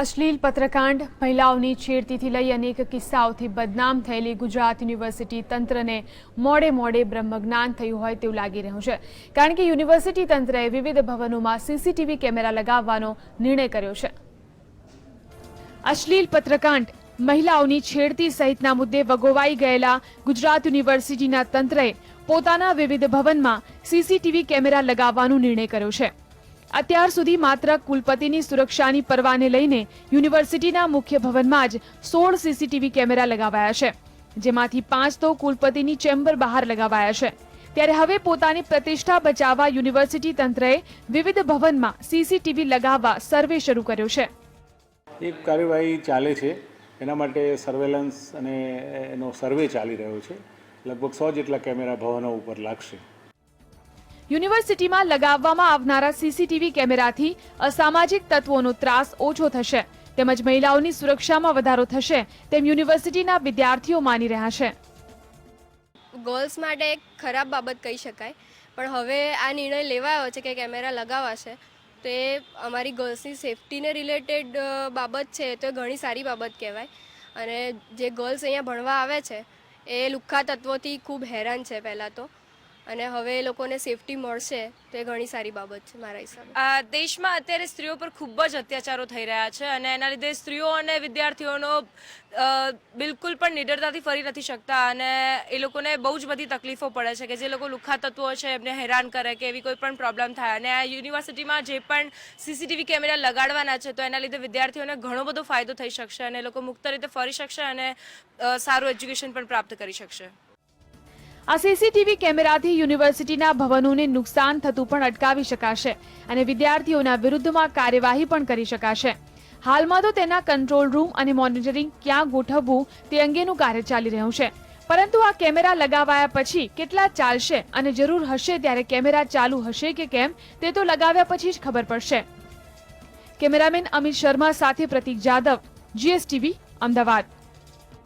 અશ્લીલ પત્રકાંડ મહિલાઓની છેડતીથી લઈ અનેક કિસ્સાઓથી બદનામ થયેલી ગુજરાત યુનિવર્સિટી તંત્રને મોડે મોડે બ્રહ્મજ્ઞાન થયું હોય તેવું લાગી રહ્યું છે. કારણ કે યુનિવર્સિટી તંત્રએ વિવિધ ભવનોમાં સીસીટીવી કેમેરા લગાવવાનો નિર્ણય કર્યો છે. અશ્લીલ પત્રકાંડ મહિલાઓની છેડતી સહિતના મુદ્દે વગોવાઈ ગયેલા ગુજરાત યુનિવર્સિટીના તંત્રએ પોતાના વિવિધ ભવનમાં સીસીટીવી કેમેરા લગાવવાનો નિર્ણય કર્યો છે. અત્યાર સુધી માત્ર કુલપતિની સુરક્ષાની પરવાને લઈને યુનિવર્સિટીના મુખ્ય ભવનમાં જ સોળ સીસીટીવી કેમેરા લગાવાયા છે, જેમાંથી પાંચ તો કુલપતિની ચેમ્બર બહાર લગાવાયા છે. ત્યારે હવે પોતાની પ્રતિષ્ઠા બચાવવા યુનિવર્સિટી તંત્રએ વિવિધ ભવનમાં સીસીટીવી લગાવવા સર્વે શરૂ કર્યો છે. એક કાર્યવાહી ચાલે છે, એના માટે સર્વેલન્સ અને એનો સર્વે ચાલી રહ્યો છે. લગભગ સો જેટલા કેમેરા ભવનો ઉપર લાગશે. યુનિવર્સિટીમાં લગાવવામાં આવનારા સીસીટીવી કેમેરાથી અસામાજિક તત્વોનો ત્રાસ ઓછો થશે. તેમજ મહિલાઓની સુરક્ષામાં વધારો થશે તેમ યુનિવર્સિટીના વિદ્યાર્થીઓ માની રહ્યા છે. ગર્લ્સ માટે એક ખરાબ બાબત કહી શકાય, પણ હવે આ નિર્ણય લેવાયો છે કે કેમેરા લગાવાશે, તો એ અમારી ગર્લ્સની સેફટીને રિલેટેડ બાબત છે તો એ ઘણી સારી બાબત કહેવાય. અને જે ગર્લ્સ અહીંયા ભણવા આવે છે, એ લુખ્ખા તત્વોથી ખૂબ હેરાન છે પહેલાં તો. અને હવે એ લોકોને સેફટી મળશે, તો એ ઘણી સારી બાબત છે મારા હિસાબે. દેશમાં અત્યારે સ્ત્રીઓ પર ખૂબ જ અત્યાચારો થઈ રહ્યા છે અને એના લીધે સ્ત્રીઓ અને વિદ્યાર્થીઓનો બિલકુલ પણ નિડરતાથી ફરી નથી શકતા અને એ લોકોને બહુ જ બધી તકલીફો પડે છે કે જે લોકો લુખા તત્વો છે એમને હેરાન કરે કે એવી કોઈ પણ પ્રોબ્લેમ થાય. અને આ યુનિવર્સિટીમાં જે પણ સીસીટીવી કેમેરા લગાડવાના છે, તો એના લીધે વિદ્યાર્થીઓને ઘણો બધો ફાયદો થઈ શકશે અને એ લોકો મુક્ત રીતે ફરી શકશે અને સારું એજ્યુકેશન પણ પ્રાપ્ત કરી શકશે. આ સીસીટીવી કેમેરાથી યુનિવર્સિટીના ભવનોને નુકસાન થતું પણ અટકાવી શકાશે અને વિદ્યાર્થીઓના વિરુદ્ધમાં કાર્યવાહી પણ કરી શકાશે. હાલમાં તો તેના કંટ્રોલ રૂમ અને મોનિટરિંગ ક્યાં ગોઠવવું તે અંગેનું કાર્ય ચાલી રહ્યું છે. પરંતુ આ કેમેરા લગાવાયા પછી કેટલા ચાલશે અને જરૂર હશે ત્યારે કેમેરા ચાલુ હશે કે કેમ તે તો લગાવ્યા પછી જ ખબર પડશે. કેમેરામેન અમિત શર્મા સાથે પ્રતીક જાદવ, જીએસટીવી, અમદાવાદ.